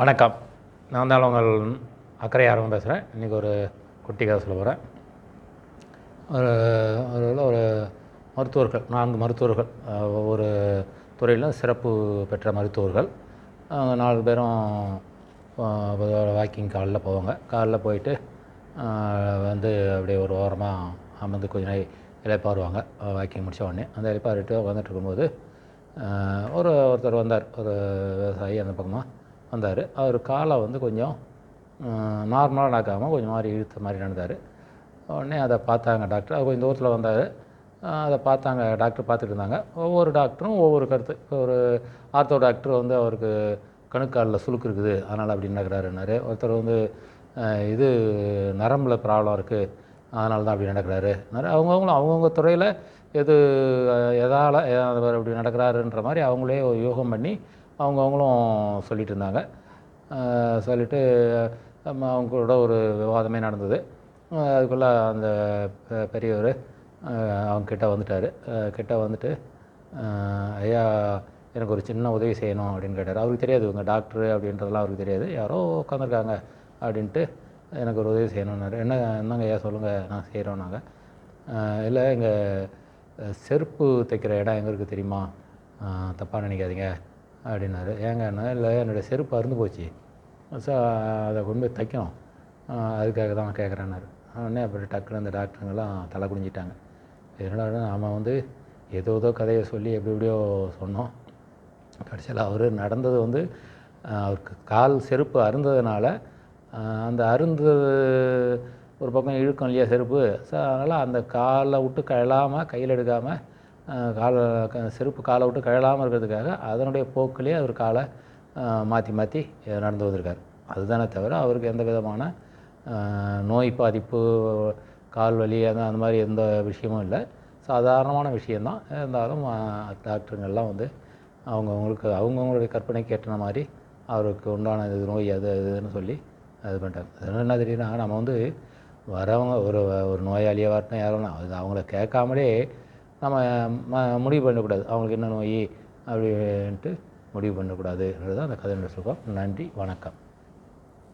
வணக்கம். நான் தான் உங்கள் அக்கறை ஆர்வம் பேசுகிறேன் இன்றைக்கி ஒரு குட்டி கதை சொல்ல போகிறேன் ஒரு ஒரு ஒரு மருத்துவர்கள் நான்கு மருத்துவர்கள் ஒவ்வொரு துறையில் சிறப்பு பெற்ற மருத்துவர்கள். நாலு பேரும் வாக்கிங் காலைல போவாங்க. காலைல போயிட்டு வந்து அப்படியே ஒரு ஓரமாக அமர்ந்து கொஞ்ச நேரம் இலைப்பாருவாங்க வாக்கிங் முடித்த உடனே. அந்த இலைப்பாரிட்டு உட்காந்துட்டு இருக்கும்போது ஒரு ஒருத்தர் வந்தார். ஒரு விவசாயி அந்த பக்கமாக வந்தார். அவர் காலை வந்து கொஞ்சம் நார்மலாக நடக்காமல் கொஞ்சம் மாதிரி இழுத்த மாதிரி நடந்தார். உடனே அதை பார்த்தாங்க டாக்டர் அவர் கொஞ்சம் தூரத்தில் வந்தார். அதை பார்த்தாங்க. டாக்டர் பார்த்துட்டு இருந்தாங்க. ஒவ்வொரு டாக்டரும் ஒவ்வொரு கருத்து. இப்போ ஒரு ஆர்த்தோ டாக்டர் வந்து அவருக்கு கணுக்காலில் சுழுக்கு இருக்குது. அதனால் அப்படி நடக்கிறாருன்னாரு. ஒருத்தர் வந்து இது நரம்பில் ப்ராப்ளம் இருக்குது அதனால தான் அப்படி நடக்கிறாரு. அவங்கவுங்களும் அவங்கவுங்க துறையில் எது எதால் அவர் அப்படி நடக்கிறாருன்ற மாதிரி அவங்களே ஒரு யோகம் பண்ணி அவங்கவுங்களும் சொல்லிட்டு இருந்தாங்க சொல்லிவிட்டு சொல்லிட்டு அவங்க கூட ஒரு விவாதமே நடந்தது. அதுக்குள்ளே அந்த பெரியவர் அவங்க கிட்ட வந்துட்டார். கிட்ட வந்துட்டு ஐயா எனக்கு ஒரு சின்ன உதவி செய்யணும் அப்படின்னு கேட்டார். அவருக்கு தெரியாது இவங்க டாக்டரு அப்படின்றதெல்லாம் அவருக்கு தெரியாது. யாரோ உட்காந்துருக்காங்க அப்படின்ட்டு எனக்கு ஒரு உதவி செய்யணும்னாரு. என்ன என்னங்க ஐயா சொல்லுங்கள் நான் செய்கிறோம் நாங்கள் இல்லை எங்கள் செருப்பு தைக்கிற இடம் எங்கே இருக்குது தெரியுமா? தப்பாக நினைக்காதீங்க. அப்படின்னாரு. ஏங்கன்னா இல்லை என்னுடைய செருப்பு அறுந்து போச்சு. ஸோ அதை கொண்டு போய் தைக்கணும். அதுக்காக தான் கேட்குறேன்னாரு உடனே அப்புறம் டக்குனு அந்த டாக்டருங்கெல்லாம் தலை குனிஞ்சிட்டாங்க. என்னடா நாம் வந்து ஏதோ ஏதோ கதையை சொல்லி எப்படி எப்படியோ சொன்னோம். கடைசியில் அவர் நடந்தது வந்து அவருக்கு கால் செருப்பு அருந்ததுனால அந்த அருந்தது ஒரு பக்கம் இழுக்கும் இல்லையா செருப்பு. ஸோ அதனால் அந்த காலை விட்டு கழலாமல் கையில் எடுக்காமல் காலை க- செருப்பு காலை விட்டு கழலாமல் இருக்கிறதுக்காக அதனுடைய போக்கிலே அவர் காலை மாற்றி மாற்றி நடந்து வந்திருக்கார். அதுதானே தவிர அவருக்கு எந்த விதமான நோய் பாதிப்பு கால் வலி அந்த அந்த மாதிரி எந்த விஷயமும் இல்லை. சாதாரணமான விஷயந்தான். இருந்தாலும் டாக்டருங்கள்லாம் வந்து அவங்கவுங்களுக்கு அவங்கவுங்களுடைய கற்பனைக்கு ஏற்றின மாதிரி அவருக்கு உண்டான இது நோய் அது இதுன்னு சொல்லி இது பண்ணிட்டாங்க. அதனால என்ன தெரியுதுன்னா நம்ம வந்து வரவங்க ஒரு ஒரு நோயாளியாக வரட்டும் யாரும் அது அவங்கள கேட்காமலே நம்ம ம முடிவு பண்ணக்கூடாது. அவங்களுக்கு என்ன நோய் அப்படின்ட்டு முடிவு பண்ணக்கூடாதுன்றது தான் அந்த கதை சுகம். நன்றி வணக்கம்.